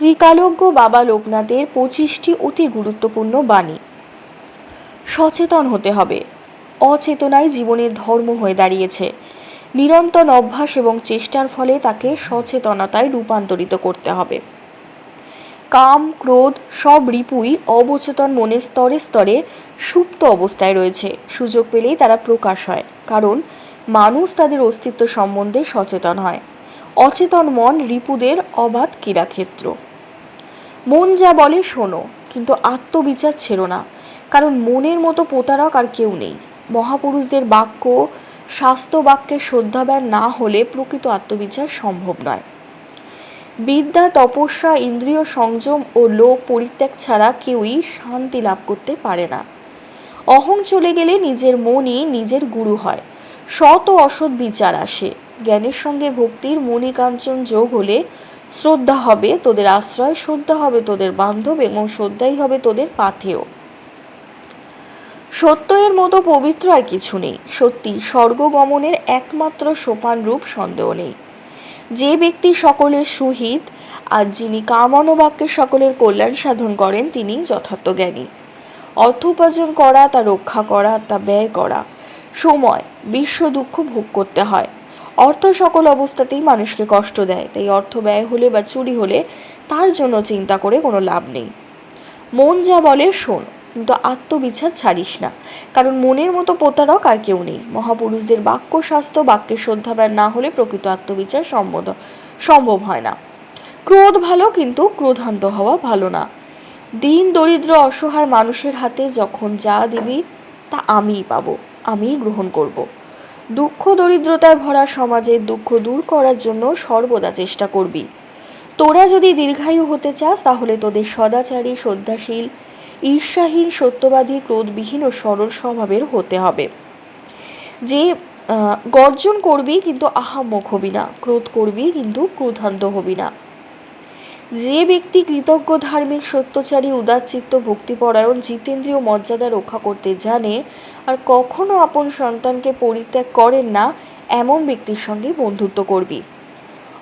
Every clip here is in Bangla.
ত্রিকালজ্ঞ বাবা লোকনাথের পঁচিশটি অতি গুরুত্বপূর্ণ বাণী। সচেতন হতে হবে। অচেতনাই জীবনের ধর্ম হয়ে দাঁড়িয়েছে। নিরন্তর অভ্যাস এবং চেষ্টার ফলে তাকে সচেতনতায় রূপান্তরিত করতে হবে। কাম, ক্রোধ সব রিপুই অবচেতন মনের স্তরে স্তরে সুপ্ত অবস্থায় রয়েছে। সুযোগ পেলেই তারা প্রকাশ হয়, কারণ মানুষ তাদের অস্তিত্ব সম্বন্ধে সচেতন হয়। অচেতন মন রিপুদের অবাধ ক্রীড়াক্ষেত্র। মন যা বলে শোনো, কিন্তু আত্মবিচার ছেড়ো না। কারণ মনের মতো প্রতারক আর কেউ নেই। মহাপুরুষদের বাক্য শাস্ত্র বাক্যের শ্রদ্ধাবান না হলে প্রকৃত আত্মবিচার সম্ভব নয়। বিদ্যা, তপস্যা, ইন্দ্রিয় সংযম ও লোক পরিত্যাগ ছাড়া কেউই শান্তি লাভ করতে পারে না। অহং চলে গেলে নিজের মনই নিজের গুরু হয়। সৎ ও অসৎ বিচার আসে। জ্ঞানের সঙ্গে ভক্তির মণিকাঞ্চন যোগ হলে শ্রদ্ধা হবে তোদের আশ্রয়, শ্রদ্ধা হবে তোদের বান্ধব এবং শ্রদ্ধাই হবে তোদের পাথেয়। সত্য এর মতো পবিত্র আর কিছু নেই। সত্যি, স্বর্গগমনের একমাত্র সোপান রূপ সন্দেহ নেই। যে ব্যক্তি সকলের সুহিত আর যিনি কামনবাক্যে সকলের কল্যাণ সাধন করেন, তিনি যথার্থ জ্ঞানী। অর্থ উপার্জন করা, তা রক্ষা করা, তা ব্যয় করা। সময়, বিশ্ব দুঃখ ভোগ করতে হয়। অর্থ সকল অবস্থাতেই মানুষকে কষ্ট দেয়। তাই অর্থ ব্যয় হলে বা চুরি হলে তার জন্য চিন্তা করে কোনো লাভ নেই। মন যা বলে শোন, কিন্তু আত্মবিচার ছাড়িস না। কারণ মনের মতো প্রতারক আর কেউ নেই। মহাপুরুষদের বাক্য স্বাস্থ্য বাক্যের শ্রদ্ধাবান না হলে প্রকৃত আত্মবিচার সম্বোধ সম্ভব হয় না। ক্রোধ ভালো, কিন্তু ক্রোধান্ত হওয়া ভালো না। দিন দরিদ্র অসহায় মানুষের হাতে যখন যা দিবি, তা আমিই পাবো, আমিই গ্রহণ করব। দুঃখ দরিদ্রতায় ভরা সমাজের দুঃখ দূর করার জন্য সর্বদা চেষ্টা করবি। তোরা যদি দীর্ঘায়ু হতে চাস, তাহলে তোদের সদাচারী, শ্রদ্ধাশীল, ঈর্ষাহীন, সত্যবাদী, ক্রোধবিহীন ও সরল স্বভাবের হতে হবে। যে গর্জন করবি কিন্তু আহাম্মক হবি না, ক্রোধ করবি কিন্তু ক্রোধান্ত হবি না। যে ব্যক্তি কৃতজ্ঞ ধার্মিক সত্যচারী, উদারচিত্ত, ভক্তিপরায়ণ, জিতেন্দ্রীয় মর্যাদা রক্ষা করতে জানে আর কখনো আপন সন্তানকে পরিত্যাগ করেন না, এমন ব্যক্তির সঙ্গে বন্ধুত্ব করবি।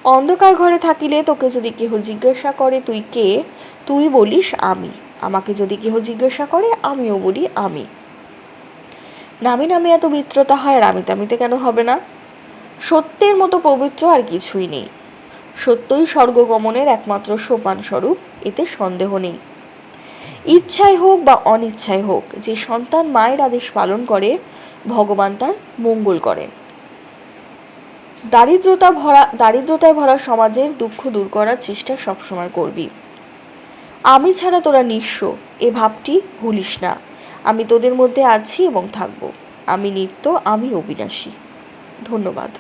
অন্ধকার ঘরে থাকিলে তোকে যদি কেহ জিজ্ঞাসা করে, তুই কে? তুই বলিস আমি। আমাকে যদি কেহ জিজ্ঞাসা করে, আমিও বলি আমি। নামে নামে এত মিত্রতা হয় আর আমি তামিতে কেন হবে না? সত্যের মতো পবিত্র আর কিছুই নেই। সত্যই স্বর্গগমনের একমাত্র সোপান স্বরূপ এতে সন্দেহ নেই। ইচ্ছায় হোক বা অনিচ্ছায় হোক, যে সন্তান মায়ের আদেশ পালন করে, ভগবান তার মঙ্গল করেন। দারিদ্রতা ভরা, দারিদ্রতায় ভরা সমাজের দুঃখ দূর করার চেষ্টা সবসময় করবি। আমি ছাড়া তোরা নিঃস্ব, এ ভাবটি ভুলিস না। আমি তোদের মধ্যে আছি এবং থাকব। আমি নিত্য আমি অবিনাশী। ধন্যবাদ।